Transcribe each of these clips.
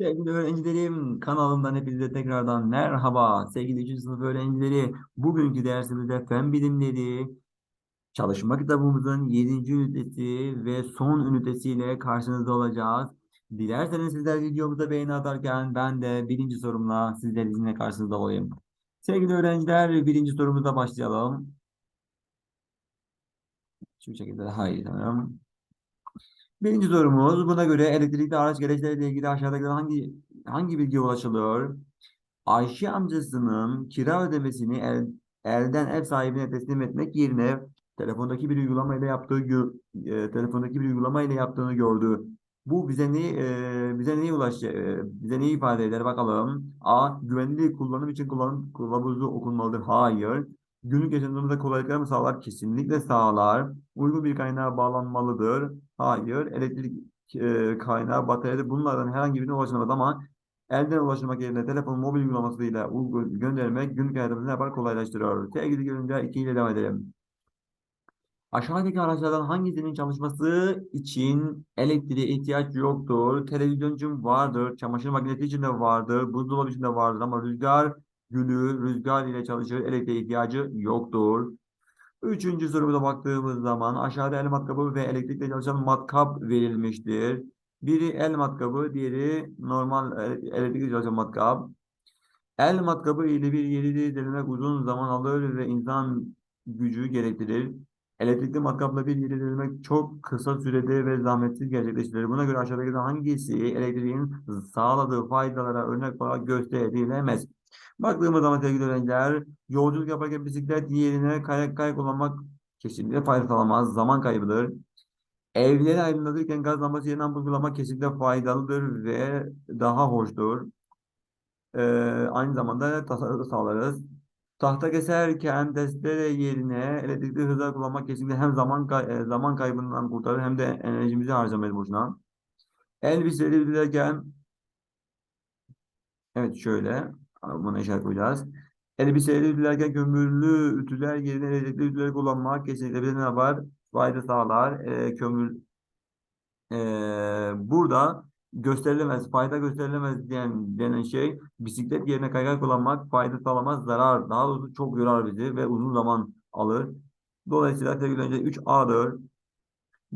Sevgili öğrencilerim, kanalımdan hepinize tekrardan merhaba. Sevgili 3. sınıf öğrencileri, bugünkü dersimizde fen bilimleri çalışma kitabımızın 7. ünitesi ve son ünitesiyle karşınızda olacağız. Dilerseniz sizler videomuza beğeni atarken ben de birinci sorumla sizlerin karşınızda olayım. Sevgili öğrenciler, birinci sorumuza başlayalım. Şu şekilde daha iyi sanırım. Birinci sorumuz buna göre elektrikli araç gereçleriyle ilgili aşağıdakilerden hangi hangi bilgiye ulaşılıyor? Ayşe amcasının kira ödemesini el, elden ev sahibine teslim etmek yerine telefondaki bir uygulama ile yaptığı e, telefondaki bir uygulama ile yaptığını gördü. Bu bize ne e, bize neyi ulaş e, bize neyi ifade eder bakalım. A. Güvenli kullanım için kullanım kılavuzu okunmalıdır. Hayır. Günlük yaşantımızda kolaylıklar mı sağlar? Kesinlikle sağlar. Uygun bir kaynağa bağlanmalıdır. Hayır. Elektrik e, kaynağı, batarya bunlardan herhangi birine ulaşılamaz ama elden ulaşmak yerine telefon mobil uygulamasıyla göndermek günlük hayatımızı ne yapar? Kolaylaştırıyor. Sevgili görünce 2 ile devam edelim. Aşağıdaki araçlardan hangisinin çalışması için elektriğe ihtiyaç yoktur? Televizyon için vardır, çamaşır makinesi için de vardır, buzdolabı için de vardır ama rüzgar gülü rüzgar ile çalışır, elektriğe ihtiyacı yoktur. Üçüncü sorumuza baktığımız zaman aşağıda el matkabı ve elektrikle çalışan matkap verilmiştir. Biri el matkabı, diğeri normal e, elektrikle çalışan matkap. El matkabı ile bir yeri delemek uzun zaman alır ve insan gücü gerektirir. Elektrikli matkapla bir yeri delemek çok kısa sürede ve zahmetsiz gerçekleştirilir. Buna göre aşağıdaki hangisi elektriğin sağladığı faydalara örnek olarak gösterilemez? Baktığımız zaman sevgili öğrenciler, yolculuk yaparken bisiklet yerine kayak kayak kullanmak kesinlikle fayda sağlamaz, zaman kaybıdır. Evleri aydınlatırken gaz lambası yerine ampul kullanmak kesinlikle faydalıdır ve daha hoştur. Ee, aynı zamanda tasarruf sağlarız. Tahta keserken testere yerine elektrikli hızlar kullanmak kesinlikle hem zaman kay e, zaman kaybından kurtarır hem de enerjimizi harcamayız boşuna. Elbiseleri dilerken evet şöyle buna işaret koyacağız. Elbiseleri ütülerken kömürlü ütüler yerine elektrikli ütüleri kullanmak kesinlikle bize ne yapar? Fayda sağlar. Ee, kömür ee, burada gösterilemez, fayda gösterilemez diyen denen şey bisiklet yerine kaykay kullanmak fayda sağlamaz, zarar. Daha doğrusu çok yorar bizi ve uzun zaman alır. Dolayısıyla sevgili önce 3A'dır.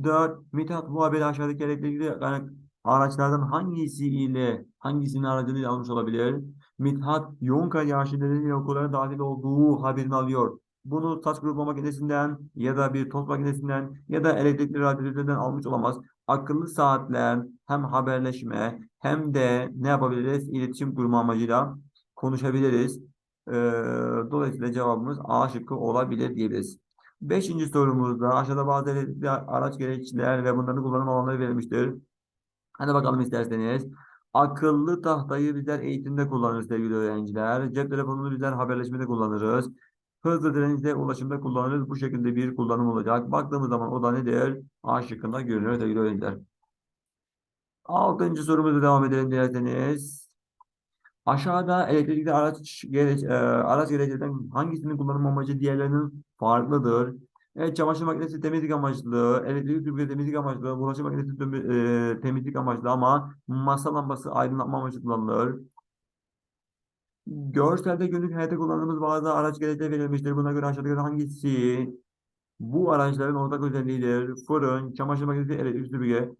4. Mithat bu haberi aşağıdaki elektrikli yani araçlardan hangisiyle hangisinin aracılığıyla almış olabilir? Mithat yağışı nedeniyle okullara dahil olduğu haberini alıyor. Bunu saç kurutma makinesinden ya da bir tost makinesinden ya da elektrikli radyatörden almış olamaz. Akıllı saatler hem haberleşme hem de ne yapabiliriz? İletişim kurma amacıyla konuşabiliriz. Ee, dolayısıyla cevabımız A şıkkı olabilir diyebiliriz. Beşinci sorumuzda aşağıda bazı elektrikli araç gereçler ve bunların kullanım alanları verilmiştir. Hadi bakalım isterseniz. Akıllı tahtayı bizler eğitimde kullanırız sevgili öğrenciler. Cep telefonunu bizler haberleşmede kullanırız. Hızlı treninde ulaşımda kullanırız. Bu şekilde bir kullanım olacak. Baktığımız zaman o da nedir? A şıkkında görünüyor sevgili öğrenciler. Altıncı sorumuza devam edelim dilerseniz. Aşağıda elektrikli araç gereç, e, araç gereçlerden hangisinin kullanım amacı diğerlerinin farklıdır? Evet, çamaşır makinesi temizlik amaçlı, elektrikli süpürge temizlik amaçlı, bulaşık makinesi e, temizlik amaçlı ama masa lambası aydınlatma amaçlı kullanılır. Görselde günlük hayatta kullandığımız bazı araç gereçleri verilmiştir. Buna göre aşağıdaki hangisi bu araçların ortak özelliğidir? Fırın, çamaşır makinesi, elektrikli süpürge.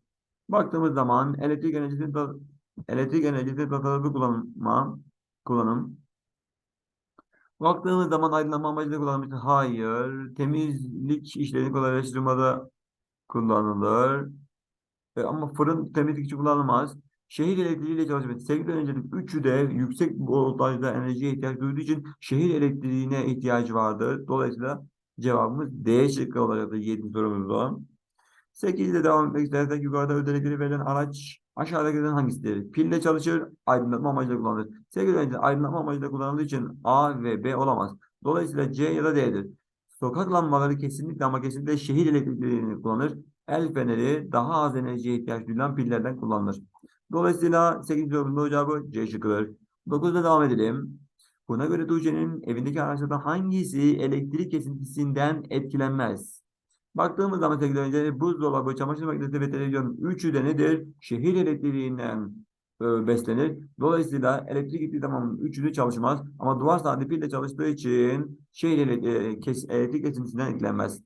Baktığımız zaman elektrik enerjisi elektrik enerjisi tasarruflu kullanma kullanım. Baktığımız zaman aydınlanma amacıyla kullanılmıştır. Hayır. Temizlik işlerini kolaylaştırmada kullanılır. E, ama fırın temizlik için kullanılmaz. Şehir elektriğiyle çalışmak. Sevgili öğrencilerim üçü de yüksek voltajda enerjiye ihtiyaç duyduğu için şehir elektriğine ihtiyacı vardır. Dolayısıyla cevabımız D şıkkı olacaktır 7 sorumuzda. 8 ile devam etmek istersek yukarıda ödelikleri verilen araç aşağıdakilerden hangisidir? Pille çalışır, aydınlatma amacıyla kullanılır. Sevgili öğrenciler, aydınlatma amacıyla kullanıldığı için A ve B olamaz. Dolayısıyla C ya da D'dir. Sokak lambaları kesinlikle ama kesinlikle şehir elektriklerini kullanır. El feneri daha az enerjiye ihtiyaç duyulan pillerden kullanılır. Dolayısıyla 8. sorumuzun cevabı C şıkkıdır. 9'da devam edelim. Buna göre Tuğçe'nin evindeki araçlardan hangisi elektrik kesintisinden etkilenmez? Baktığımız zaman sevgili öğrenciler buzdolabı, çamaşır makinesi ve televizyon üçü de nedir? Şehir elektriğinden e, beslenir. Dolayısıyla elektrik gittiği zaman üçünü çalışmaz. Ama duvar saati pille çalıştığı için şey e, elektrik kesintisinden etkilenmez.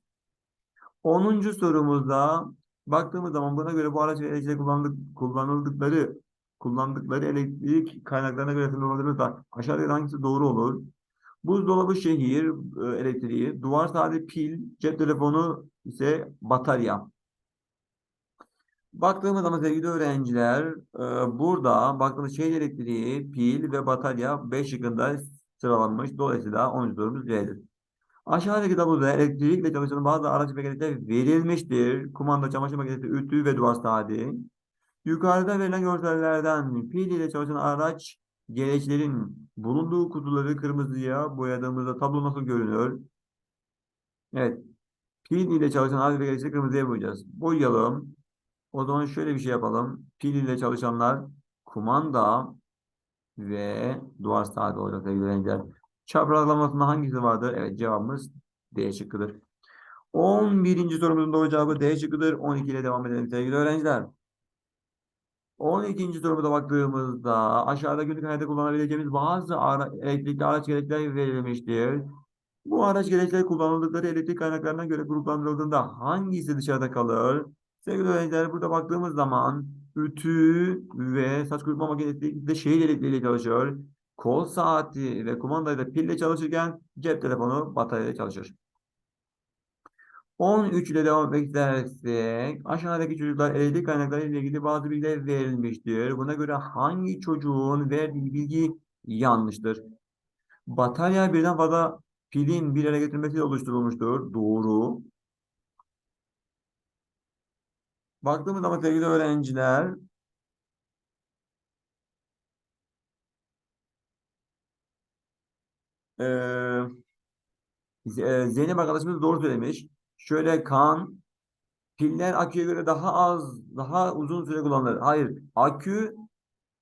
10. sorumuzda baktığımız zaman buna göre bu araç ve elektrikte kullandık, kullanıldıkları kullandıkları elektrik kaynaklarına göre sınırlandırılırsa aşağıdaki hangisi doğru olur? Buzdolabı şehir e, elektriği, duvar saati pil, cep telefonu ise batarya. Baktığımız zaman sevgili öğrenciler e, burada baktığımız şehir elektriği, pil ve batarya 5 şıkkında sıralanmış. Dolayısıyla 10. sorumuz C'dir. Aşağıdaki tabloda elektrikle çalışan bazı araç ve gereçler verilmiştir. Kumanda, çamaşır makinesi, ütü ve duvar saati. Yukarıda verilen görsellerden pil ile çalışan araç gereçlerin bulunduğu kutuları kırmızıya boyadığımızda tablo nasıl görünür? Evet. Pil ile çalışan araç ve gereçleri kırmızıya boyayacağız. Boyayalım. O zaman şöyle bir şey yapalım. Pil ile çalışanlar kumanda ve duvar saati olacak sevgili öğrenciler. Çaprazlamasında hangisi vardır? Evet cevabımız D şıkkıdır. 11. sorumuzun doğru cevabı D şıkkıdır. 12 ile devam edelim sevgili öğrenciler. 12. sorumuza baktığımızda aşağıda günlük hayatta kullanabileceğimiz bazı ara elektrikli araç gereçler verilmiştir. Bu araç gereçler kullanıldıkları elektrik kaynaklarına göre gruplandırıldığında hangisi dışarıda kalır? Sevgili öğrenciler burada baktığımız zaman ütü ve saç kurutma makinesi de şehir elektriğiyle çalışıyor. Kol saati ve kumandayla pille çalışırken cep telefonu bataryayla çalışır. 13 ile devam istersek aşağıdaki çocuklar elektrik kaynakları ile ilgili bazı bilgiler verilmiştir. Buna göre hangi çocuğun verdiği bilgi yanlıştır? Batarya birden fazla pilin bir yere getirmesiyle oluşturulmuştur. Doğru. Baktığımız zaman sevgili öğrenciler ee, Zeynep arkadaşımız doğru söylemiş. Şöyle kan piller aküye göre daha az, daha uzun süre kullanılır. Hayır, akü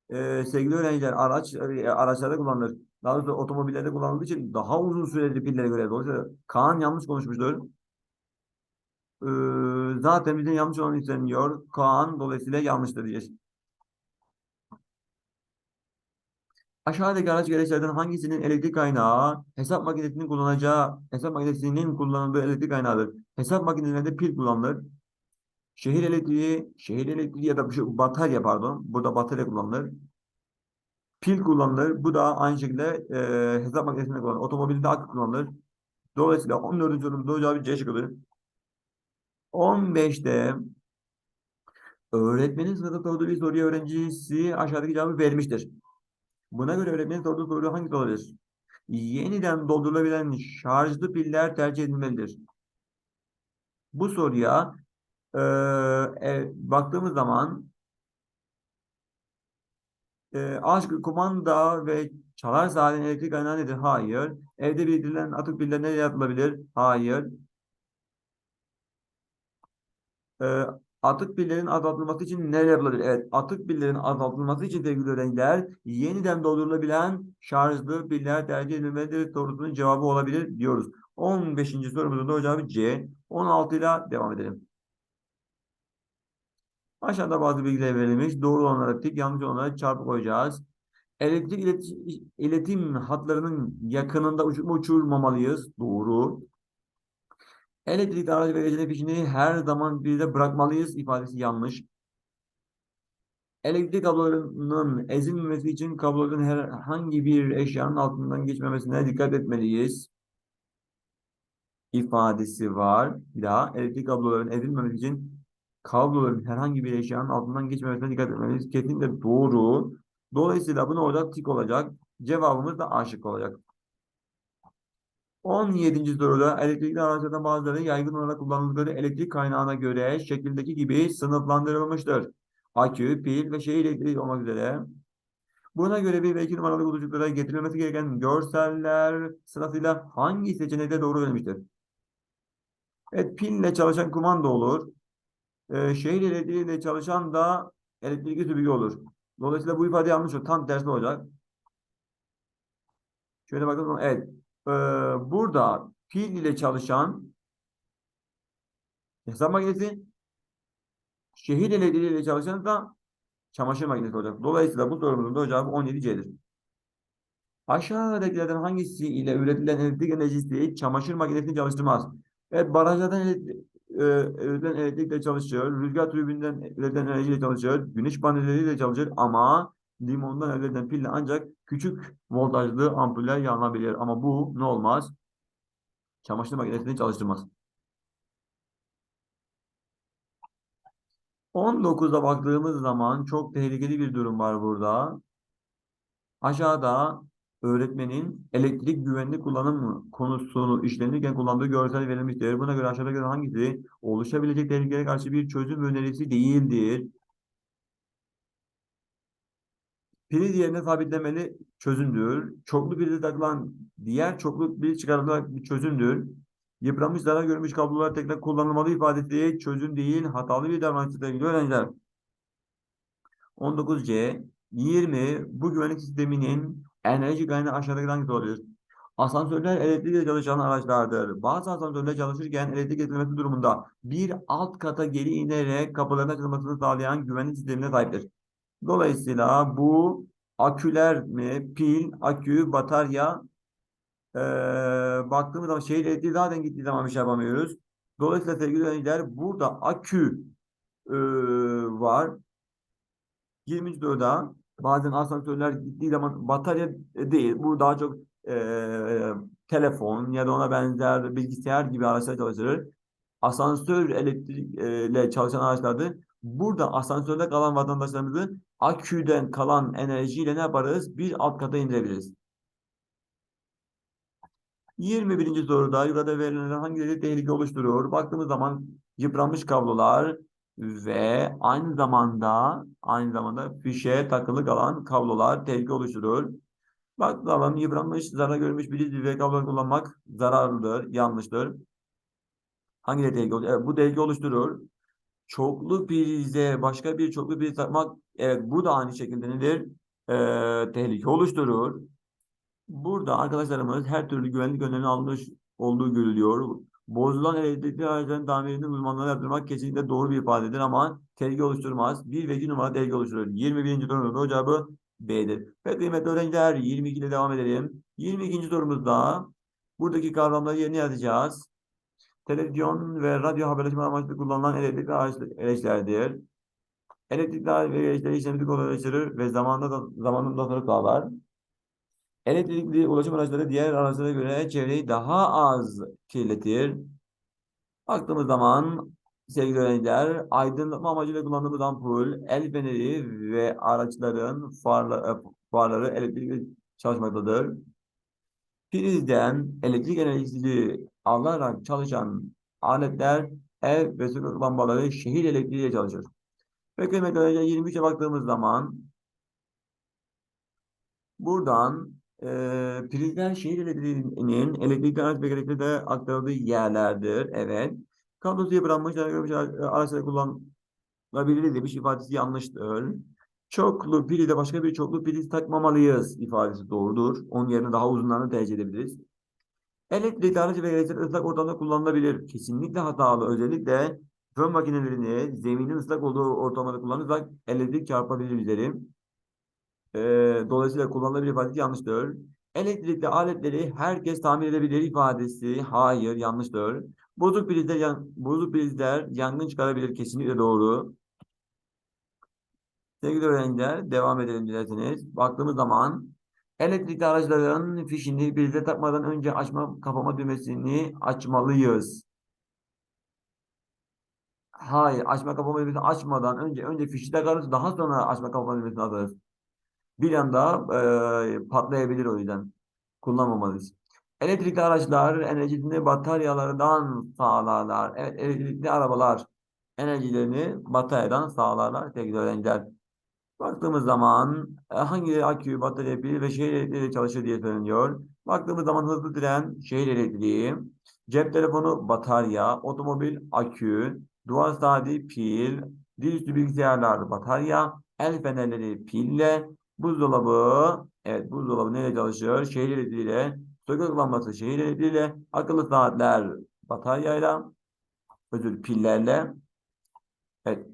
e, sevgili öğrenciler araç e, araçlarda kullanılır. Daha doğrusu otomobillerde kullanıldığı için daha uzun süreli pillere göre. Dolayısıyla Kaan yanlış konuşmuştur. Ee, zaten bizden yanlış olan isteniyor. Kaan dolayısıyla yanlıştır diyeceğiz. Aşağıdaki araç gereçlerden hangisinin elektrik kaynağı hesap makinesinin kullanacağı hesap makinesinin kullanıldığı elektrik kaynağıdır? Hesap makinelerinde pil kullanılır. Şehir elektriği, şehir elektriği ya da şu batarya pardon. Burada batarya kullanılır. Pil kullanılır. Bu da aynı şekilde e, hesap makinesinde kullanılır. Otomobilde akü kullanılır. Dolayısıyla 14. sorumuz doğru cevabı C şıkkıdır. 15'te öğretmenin sınıfta sorduğu bir soruya öğrencisi aşağıdaki cevabı vermiştir. Buna göre öğretmenin sorduğu soru hangisi olabilir? Yeniden doldurulabilen şarjlı piller tercih edilmelidir. Bu soruya e, e, baktığımız zaman e, aşk, kumanda ve çalar saatin elektrik kaynağı nedir? Hayır. Evde biriktirilen atık piller nereye atılabilir? Hayır. E, Atık pillerin azaltılması için ne yapılabilir? Evet, atık pillerin azaltılması için sevgili öğrenciler yeniden doldurulabilen şarjlı piller tercih edilmelidir sorusunun cevabı olabilir diyoruz. 15. sorumuzun doğru cevabı C. 16 ile devam edelim. Aşağıda bazı bilgiler verilmiş. Doğru olanlara tik, yanlış olanlara çarpı koyacağız. Elektrik iletim, iletim hatlarının yakınında uçurma uçurmamalıyız. Doğru. Elektrikli araç ve fişini her zaman bir de bırakmalıyız ifadesi yanlış. Elektrik kablolarının ezilmemesi için kabloların herhangi bir eşyanın altından geçmemesine dikkat etmeliyiz. ifadesi var. Bir daha elektrik kablolarının ezilmemesi için kabloların herhangi bir eşyanın altından geçmemesine dikkat etmeliyiz. Kesinlikle doğru. Dolayısıyla bunu orada tik olacak. Cevabımız da aşık olacak. 17. soruda elektrikli araçlardan bazıları yaygın olarak kullanıldıkları elektrik kaynağına göre şekildeki gibi sınıflandırılmıştır. Akü, pil ve şehir elektriği olmak üzere. Buna göre bir ve iki numaralı kutucuklara getirilmesi gereken görseller sırasıyla hangi seçenekte doğru verilmiştir? Evet, pille çalışan kumanda olur. Ee, şehir elektriğiyle çalışan da elektrikli süpürge olur. Dolayısıyla bu ifade yanlış olur. Tam tersi olacak. Şöyle bakalım. Evet e, burada pil ile çalışan hesap makinesi şehir elektriğiyle çalışan da çamaşır makinesi olacak. Dolayısıyla bu sorumuzun da cevabı 17C'dir. Aşağıdakilerden hangisi ile üretilen elektrik enerjisi çamaşır makinesini çalıştırmaz? Evet, barajlardan e, üretilen elektrikle çalışıyor. Rüzgar türbininden üretilen enerjiyle çalışıyor. Güneş panelleriyle çalışıyor ama limondan elde edilen pille ancak küçük voltajlı ampuller yanabilir. Ama bu ne olmaz? Çamaşır makinesini çalıştırmaz. 19'a baktığımız zaman çok tehlikeli bir durum var burada. Aşağıda öğretmenin elektrik güvenli kullanım konusunu işlenirken kullandığı görsel verilmiştir. Buna göre aşağıdaki hangisi oluşabilecek tehlikelere karşı bir çözüm önerisi değildir? Priz yerine sabitlemeli çözümdür. Çoklu prize takılan diğer çoklu priz çıkarılarak bir çözümdür. Yıpranmış, zarar görmüş kablolar tekrar kullanılmalı ifadesi çözüm değil, hatalı bir davranıştır sevgili öğrenciler. 19C 20 bu güvenlik sisteminin enerji kaynağı aşağıdaki hangisi olabilir? Asansörler elektrikle çalışan araçlardır. Bazı asansörler çalışırken elektrik kesilmesi durumunda bir alt kata geri inerek kapıların açılmasını sağlayan güvenlik sistemine sahiptir. Dolayısıyla bu aküler mi, pil, akü, batarya ee, baktığımız zaman şehir elektriği zaten gittiği zaman bir şey yapamıyoruz. Dolayısıyla sevgili öğrenciler burada akü e, var. 20. soruda bazen asansörler gittiği zaman batarya değil. Bu daha çok e, telefon ya da ona benzer bilgisayar gibi araçlar çalıştırır. Asansör elektrikle çalışan araçlardır. Burada asansörde kalan vatandaşlarımızı aküden kalan enerjiyle ne yaparız? Bir alt kata indirebiliriz. 21. soruda yukarıda verilen hangileri tehlike oluşturuyor? Baktığımız zaman yıpranmış kablolar ve aynı zamanda aynı zamanda fişe takılı kalan kablolar tehlike oluşturur. Baktığımız zaman yıpranmış, zarar görmüş bir ve kablo kullanmak zararlıdır, yanlıştır. Hangileri tehlike oluşturur? Evet, bu tehlike oluşturur. Çoklu prize başka bir çoklu priz takmak, evet bu da aynı şekilde nedir? Ee, tehlike oluşturur. Burada arkadaşlarımız her türlü güvenlik önlemi almış olduğu görülüyor. Bozulan elektrikli araçların tamirini uzmanlara yaptırmak kesinlikle doğru bir ifadedir ama tehlike oluşturmaz. Bir ve iki numara tehlike oluşturur. 21. sorunun doğru cevabı B'dir. Ve kıymetli öğrenciler 22 ile devam edelim. 22. sorumuzda buradaki kavramları yerine yazacağız. Televizyon ve radyo haberleşme amaçlı kullanılan elektrikli araçlardır. Elektrikli araç ve gereçleri işlemci kolaylaştırır ve zamanında da, zamanında tasarruf sağlar. Elektrikli ulaşım araçları diğer araçlara göre çevreyi daha az kirletir. Baktığımız zaman sevgili öğrenciler aydınlatma amacıyla kullandığımız ampul, el feneri ve araçların farla, farları elektrikli çalışmaktadır. Prizden elektrik enerjisi alarak çalışan aletler ev ve sokak lambaları şehir elektriğiyle çalışır. Kıymetli öğrenciler 23'e baktığımız zaman buradan e, prizler şehir elektriğinin elektrikli araç ve gerekli de aktarıldığı yerlerdir. Evet. Kablosu yıpranmış, görmüş araçları kullanılabilir demiş ifadesi yanlıştır. Çoklu pili de başka bir çoklu priz takmamalıyız ifadesi doğrudur. Onun yerine daha uzunlarını tercih edebiliriz. Elektrikli araç ve gereçler ıslak ortamda kullanılabilir. Kesinlikle hatalı. Özellikle fön makinelerini zeminin ıslak olduğu ortamda kullanırsak elektrik çarpabilir bizleri. E, dolayısıyla kullanılabilir ifadesi yanlıştır. Elektrikli aletleri herkes tamir edebilir ifadesi hayır yanlıştır. Bozuk prizler, yan, bozuk prizler yangın çıkarabilir kesinlikle doğru. Sevgili öğrenciler devam edelim dilerseniz. Baktığımız zaman elektrikli araçların fişini prize takmadan önce açma kapama düğmesini açmalıyız. Hayır açma kapama düğmesini açmadan önce önce fişi takarız daha sonra açma kapama düğmesini atarız bir anda e, patlayabilir o yüzden. Kullanmamalıyız. Elektrikli araçlar enerjisini bataryalardan sağlarlar. Evet, elektrikli arabalar enerjilerini bataryadan sağlarlar sevgili öğrenciler. Baktığımız zaman e, hangi akü, batarya, pil ve şehir elektriği çalışır diye söyleniyor. Baktığımız zaman hızlı tren, şehir elektriği, cep telefonu, batarya, otomobil, akü, duvar saati, pil, dizüstü bilgisayarlar, batarya, el fenerleri pille, Buzdolabı, evet buzdolabı neyle çalışıyor? Şehir elektriğiyle, sokak lambası şehir elektriğiyle, akıllı saatler bataryayla, özür pillerle, evet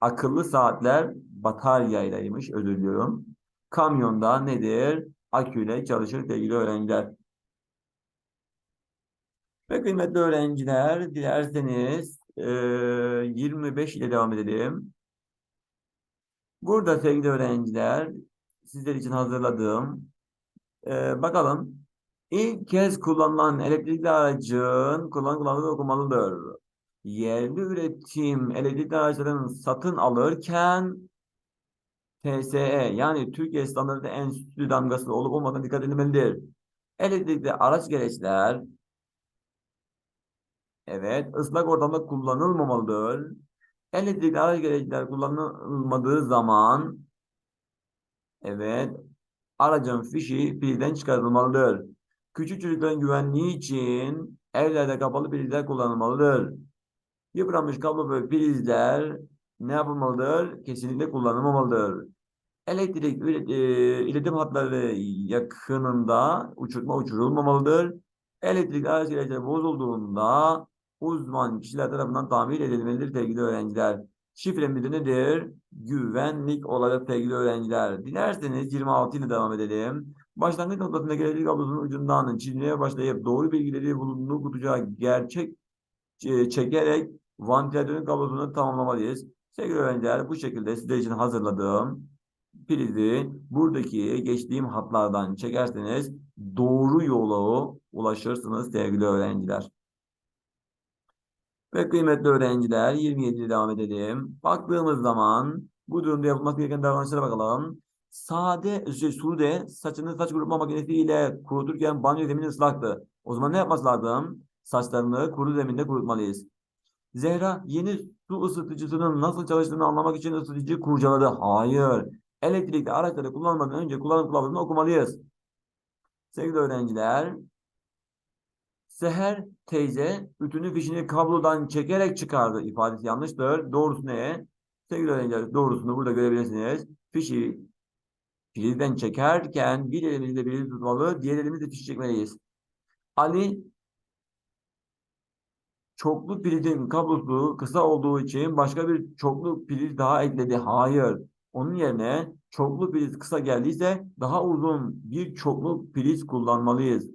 akıllı saatler bataryaylaymış özür diliyorum. Kamyonda nedir? Aküyle çalışır sevgili öğrenciler. Ve kıymetli öğrenciler dilerseniz e, 25 ile devam edelim. Burada sevgili öğrenciler sizler için hazırladığım e, bakalım ilk kez kullanılan elektrikli aracın kullanım kılavuzu okumalıdır. Yerli üretim elektrikli araçların satın alırken TSE yani Türkiye Standartı Enstitüsü damgası olup olmadığına dikkat edilmelidir. Elektrikli araç gereçler evet ıslak ortamda kullanılmamalıdır. Elektrikli araç gereçler kullanılmadığı zaman evet aracın fişi pilden çıkarılmalıdır. Küçük çocukların güvenliği için evlerde kapalı prizler kullanılmalıdır. Yıpranmış kablo ve prizler ne yapılmalıdır? Kesinlikle kullanılmamalıdır. Elektrik e, iletim hatları yakınında uçurtma uçurulmamalıdır. Elektrik gereçleri bozulduğunda uzman kişiler tarafından tamir edilmelidir sevgili öğrenciler. Şifremiz nedir? Güvenlik olarak sevgili öğrenciler. Dilerseniz 26 ile devam edelim. Başlangıç noktasında elektrik kablosunun ucundan çizmeye başlayıp doğru bilgileri bulunduğu kutucuğa gerçek e, çekerek vantilatörün kablosunu tamamlamalıyız. Sevgili öğrenciler bu şekilde sizler için hazırladığım prizi buradaki geçtiğim hatlardan çekerseniz doğru yola ulaşırsınız sevgili öğrenciler. Ve kıymetli öğrenciler 27'ye devam edelim. Baktığımız zaman bu durumda yapılması gereken davranışlara bakalım. Sade, şey, Sude saçını saç kurutma makinesiyle kuruturken banyo zemini ıslaktı. O zaman ne yapması lazım? Saçlarını kuru zeminde kurutmalıyız. Zehra yeni su ısıtıcısının nasıl çalıştığını anlamak için ısıtıcı kurcaladı. Hayır. Elektrikli araçları kullanmadan önce kullanım kılavuzunu okumalıyız. Sevgili öğrenciler, Seher teyze ütünün fişini kablodan çekerek çıkardı ifadesi yanlıştır. Doğrusu ne? Sevgili öğrenciler doğrusunu burada görebilirsiniz. Fişi filden çekerken bir elimizde bir tutmalı, diğer elimizde fişi çekmeliyiz. Ali çoklu pilin kablosu kısa olduğu için başka bir çoklu pil daha ekledi. Hayır. Onun yerine çoklu priz kısa geldiyse daha uzun bir çoklu priz kullanmalıyız.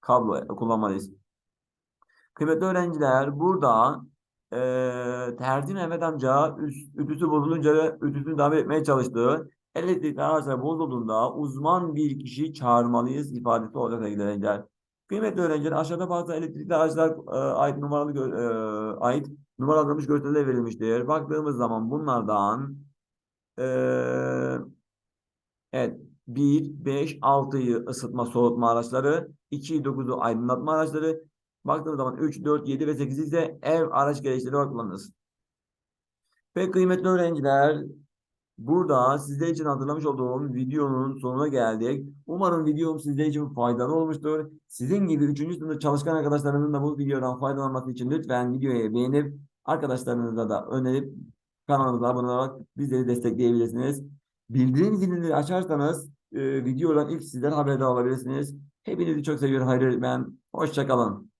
Kablo kullanmalıyız. Kıymetli öğrenciler burada e, Terzi Mehmet amca ütüsü bozulunca ütüsünü devam etmeye çalıştı. Elektrikli araçlar bozulduğunda uzman bir kişi çağırmalıyız ifadesi olacak sevgili öğrenciler. Kıymetli öğrenciler aşağıda bazı elektrikli araçlar e, ait numaralı e, ait numaralanmış görseller verilmiştir. Baktığımız zaman bunlardan e, evet 1, 5, 6'yı ısıtma soğutma araçları, 2, 9'u aydınlatma araçları. Baktığımız zaman 3, 4, 7 ve 8 ise ev araç gereçleri olarak kullanırız. Ve kıymetli öğrenciler Burada sizler için hazırlamış olduğum videonun sonuna geldik. Umarım videom sizler için faydalı olmuştur. Sizin gibi 3. sınıf çalışkan arkadaşlarımızın da bu videodan faydalanması için lütfen videoyu beğenip arkadaşlarınıza da önerip kanalımıza abone olarak bizleri destekleyebilirsiniz. Bildirim zilini açarsanız e, videodan ilk sizler haberdar olabilirsiniz. Hepinizi çok seviyorum. Hayırlı ben. Hoşçakalın.